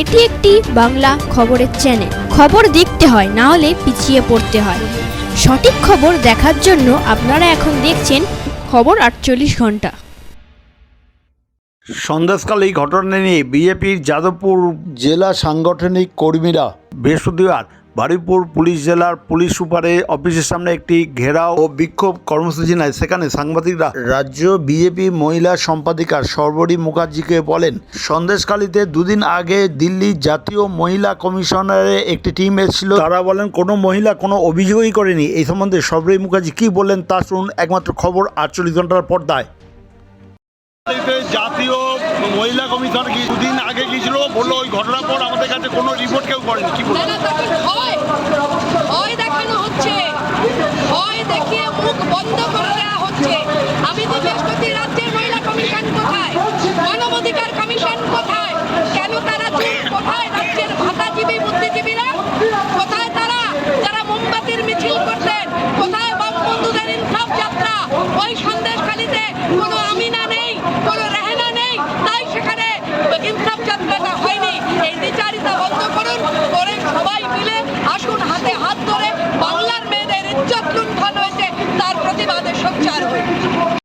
এটি একটি বাংলা খবরের চ্যানেল খবর দেখতে হয়, না হলে পিছিয়ে পড়তে হয়। সঠিক খবর দেখার জন্য আপনারা এখন দেখছেন খবর আটচল্লিশ ঘণ্টা। সন্দেশকাল এই ঘটনা নিয়ে বিজেপির যাদবপুর জেলা সাংগঠনিক কর্মীরা বৃহস্পতিবার বারুইপুর পুলিশ জেলার পুলিশ সুপারের অফিসের সামনে একটি ঘেরাও ও বিক্ষোভ কর্মসূচি নেয়। সেখানে সাংবাদিকরা রাজ্য বিজেপি মহিলা সম্পাদিকা সর্বরী মুখার্জিকে বলেন, সন্দেশখালীতে দুদিন আগে দিল্লি জাতীয় মহিলা কমিশনারে একটি টিম এসেছিল। তারা বলেন, কোনো মহিলা কোনো অভিযোগই করেনি। এই সম্বন্ধে সর্বরী মুখার্জি কি বললেন তা শুনুন একমাত্র খবর আটচল্লিশ ঘণ্টার পর্দায়। জাতীয় মহিলা কমিশন দুদিন আগে গিয়েছিল? বলল, ওই ঘটনার পর আমাদের কাছে কোনো রিপোর্ট কেউ করেনি। কি না বন্ধ করে দেওয়া হচ্ছে। আমি জিজ্ঞেস করছি রাজ্যের মহিলা কমিশন কোথায়? মানবাধিকার কমিশন কোথায়? কেন তারা কোথায় রাজ্যের ভাতাজীবী, বুদ্ধিজীবীরা? কোথায় তারা? যারা মোমবাতির মিছিল করতেন? কোথায় বঙ্গবন্ধুদের ইনসাফ যাত্রা? ওই সন্দেশখালিতে কোনো প্রতিবাদের সঞ্চার হয়